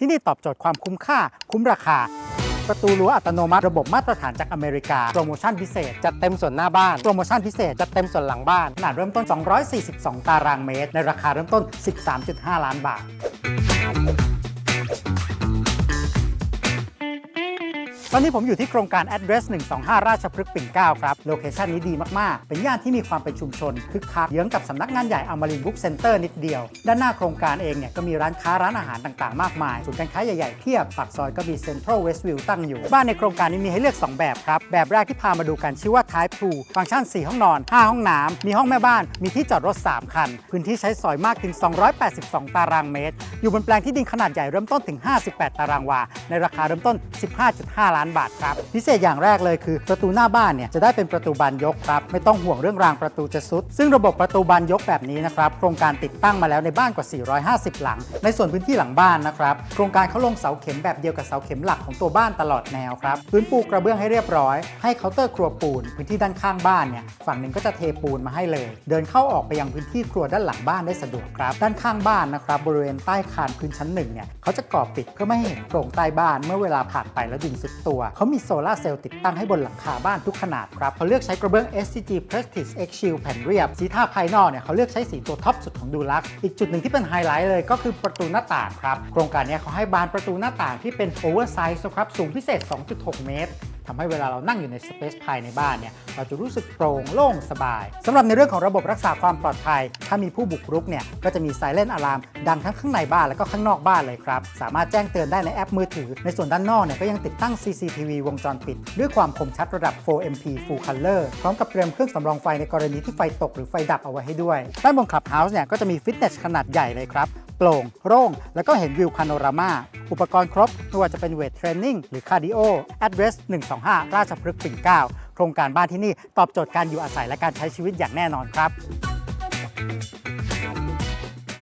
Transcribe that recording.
ที่นี่ตอบโจทย์ความคุ้มค่า คุ้มราคา ประตูรั้วอัตโนมัติระบบมาตรฐานจากอเมริกา โปรโมชั่นพิเศษจัดเต็มส่วนหน้าบ้าน โปรโมชั่นพิเศษจัดเต็มส่วนหลังบ้านขนาดเริ่มต้น 242 ตารางเมตร ในราคาเริ่มต้น 13.5 ล้านบาท ตอนนี้ผมอยู่ที่โครงการ Address 125 ราชพฤกษ์ปิ่นเกล้าครับ โลเคชันนี้ดีมาก ๆ เป็นย่านที่มีความเป็นชุมชน คึกคักเยื้องกับสำนักงานใหญ่อมรินบุ๊กเซ็นเตอร์นิดเดียว ด้านหน้าโครงการเองเนี่ยก็มีร้านค้าร้านอาหารต่าง ๆ มากมายศูนย์การค้าใหญ่ ๆ เพียบ ปากซอยก็มีเซ็นทรัลเวสต์วิวตั้งอยู่ บ้านในโครงการนี้มีให้เลือก 2 แบบครับ แบบแรกที่พามาดูกันชื่อว่า Type 2ฟังก์ชัน 4 ห้องนอน 5 ห้องน้ำมีห้องแม่บ้าน มีที่จอดรถ 3 คัน พื้นที่ใช้สอยมากถึง 282 ตารางเมตร อยู่บนแปลงที่ดินขนาดใหญ่เริ่มต้นถึง 58 ตารางวา ในราคาเริ่มต้น 15.5ล้านบาทครับ พิเศษอย่างแรกเลยคือ ประตูหน้าบ้านเนี่ยจะได้เป็นประตูบานยกครับ ไม่ต้องห่วงเรื่องรางประตูจะซุด ซึ่งระบบประตูบานยกแบบนี้นะครับ โครงการติดตั้งมาแล้วในบ้านกว่า 450 หลัง ในส่วนพื้นที่หลังบ้านนะครับ โครงการเขาลงเสาเข็มแบบเดียวกับเสาเข็มหลักของตัวบ้านตลอดแนวครับ พื้นปูกระเบื้องให้เรียบร้อย ให้เคาน์เตอร์ครัวปูน พื้นที่ด้านข้างบ้านเนี่ย ฝั่งหนึ่งก็จะเทปูนมาให้เลย เดินเข้าออกไปยังพื้นที่ครัวด้านหลังบ้านได้สะดวกครับ ด้านข้างบ้านนะครับบริเวณใต้คานพื้นชั้นหนึ่งเนี่ยเขาจะก่อปิดเพื่อไม่ให้เห็นโครงใต้บ้านเมื่อเวลาผ่านไปแล้วดินสุดตัว เขามีโซลาเซลล์ติดตั้งให้บนหลังคาบ้านทุกขนาดครับ เขาเลือกใช้กระเบื้อง SCG Prestige X Shield แผ่นเรียบ สีทาภายนอกเนี่ยเขาเลือกใช้สีตัวท็อปสุดของดูลักอีกจุดหนึ่งที่เป็นไฮไลท์เลยก็คือประตูหน้าต่างครับ โครงการนี้เขาให้บานประตูหน้าต่างที่เป็นโอเวอร์ไซส์ครับสูงพิเศษ 2.6 เมตร ทำให้เวลาเรานั่งอยู่ในสเปซภายในบ้านเนี่ยเราจะรู้สึกโปร่งโล่งสบายสำหรับในเรื่องของระบบรักษาความปลอดภัย ถ้ามีผู้บุกรุกเนี่ยก็จะมีไซเ e น a อะลามดังทั้งข้างในบ้านแล้วก็ข้างนอกบ้านเลยครับ สามารถแจ้งเตือนได้ในแอปมือถือ ในส่วนด้านนอกเนี่ยก็ยังติดตั้ง CCTV วงจรปิด ด้วยความคมชัดระดับ 4MP Full Color พร้อมกับเตรียมเครื่องสำรองไฟในกรณีที่ไฟตกหรือไฟดับเอาไว้ให้ด้วยด้านบนคลับเฮาส์เนี่ยก็จะมีฟิตเนสขนาดใหญ่เลยครับโปร่งโล่งแล้วก็เห็นวิวพาโนรามา อุปกรณ์ครบไม่ว่าจะเป็นเวทเทรนนิ่งหรือคาร์ดิโอแอดเวส125 ราชพฤกษ์ปิ่นเกล้าโครงการบ้านที่นี่ตอบโจทย์การอยู่อาศัยและการใช้ชีวิตอย่างแน่นอนครับ